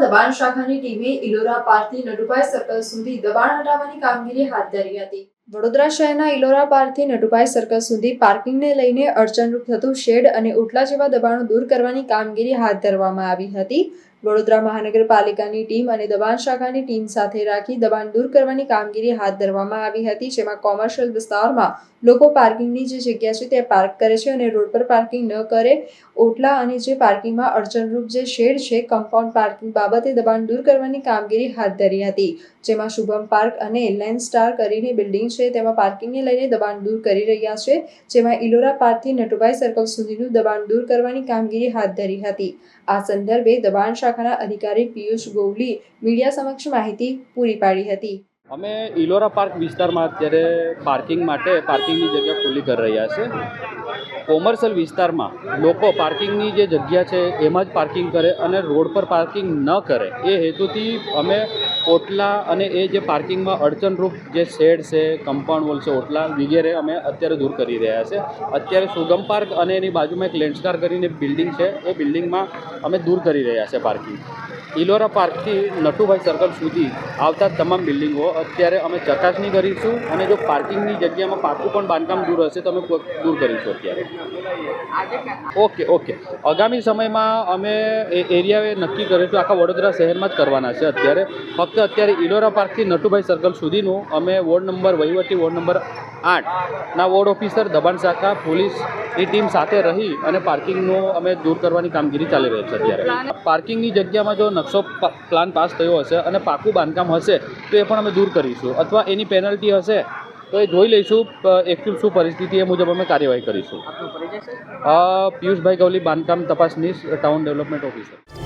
દબાણ શાખાની ટીમે ઇલોરા પાર્કથી નટુભાઈ સર્કલ સુધી દબાણ હટાવવાની કામગીરી હાથ ધરી હતી. વડોદરા શહેરના ઇલોરા પાર્કથી નટુભાઈ સર્કલ સુધી પાર્કિંગને લઈને અડચણરૂપ થતું શેડ અને ઉટલા જેવા દબાણો દૂર કરવાની કામગીરી હાથ ધરવામાં આવી હતી. વડોદરા મહાનગરપાલિકાની ટીમ અને દબાણ શાખાની ટીમ સાથે રાખી દબાણ દૂર કરવાની કામગીરી હાથ ધરવામાં આવી હતી, જેમાં કોમર્શિયલ વિસ્તારમાં લોકો પાર્કિંગની જે જગ્યા છે તે પાર્ક કરે છે અને રોડ પર પાર્કિંગ ન કરે, ઓટલા અને જે પાર્કિંગમાં અડચણરૂપ જે શેડ છે, કમ્પાઉન્ડ પાર્કિંગ બાબતે દબાણ દૂર કરવાની કામગીરી હાથ ધરી હતી, જેમાં શુભમ પાર્ક અને લેન્ડ સ્ટાર કરીને બિલ્ડિંગ છે તેમાં પાર્કિંગને લઈને દબાણ દૂર કરી રહ્યા છે, જેમાં ઇલોરા પાર્કથી નટુભાઈ સર્કલ સુધીનું દબાણ દૂર કરવાની કામગીરી હાથ ધરી હતી. આ સંદર્ભે દબાણ શાખાના અધિકારી પિયુષ ગોવલી મીડિયા સમક્ષ માહિતી પૂરી પાડી હતી. અમે ઇલોરા પાર્ક વિસ્તારમાં અત્યારે પાર્કિંગ માટે પાર્કિંગની જગ્યા ખુલ્લી કરી રહ્યા છે. કોમર્શિયલ વિસ્તારમાં લોકો પાર્કિંગની જે જગ્યા છે એમાં જ પાર્કિંગ કરે અને રોડ પર પાર્કિંગ ન કરે એ હેતુથી અમે ઓટલા અને એ જે પાર્કિંગમાં અડચણરૂપ જે શેડ છે કમ્પાઉન્ડ વોલ છે, ઓટલા વગેરે અમે અત્યારે દૂર કરી રહ્યા છે. અત્યારે સુગમ પાર્ક અને એની બાજુમાં એક લેન્ડસ્કાર કરીને બિલ્ડિંગ છે, એ બિલ્ડિંગમાં અમે દૂર કરી રહ્યા છે પાર્કિંગ. ઇલોરા પાર્કથી નટુભાઈ સર્કલ સુધી આવતા તમામ બિલ્ડિંગો અત્યારે અમે ચકાસણી કરીશું અને જો પાર્કિંગની જગ્યામાં પાકું પણ બાંધકામ દૂર હશે તો અમે દૂર કરીશું અત્યારે. Okay okay. આગામી સમયમાં અમે એ, એરિયાએ નક્કી કરીશું, આખા વડોદરા શહેરમાં જ કરવાના છે અત્યારે. ફક્ત અત્યારે ઇલોરા પાર્કથી નટુભાઈ સર્કલ સુધીનું અમે વોર્ડ નંબર વહીવટી વોર્ડ નંબર આઠના વોર્ડ ઓફિસર, દબાણ શાખા પોલીસની ટીમ સાથે રહી અને પાર્કિંગનું અમે દૂર કરવાની કામગીરી ચાલી રહી છે અત્યારે. પાર્કિંગની જગ્યામાં જો નકશો પ્લાન પાસ થયો હશે અને પાકું બાંધકામ હશે, તો એ પણ અમે દૂર કરીશું. અથવા એની પેનલ્ટી હશે, તો એ જોઈ લઈશું એકચ્યુઅલ શું પરિસ્થિતિ એ મુજબ અમે કાર્યવાહી કરીશું. પિયુષભાઈ ગવલી બાંધકામ તપાસનીશ ટાઉન ડેવલપમેન્ટ ઓફિસર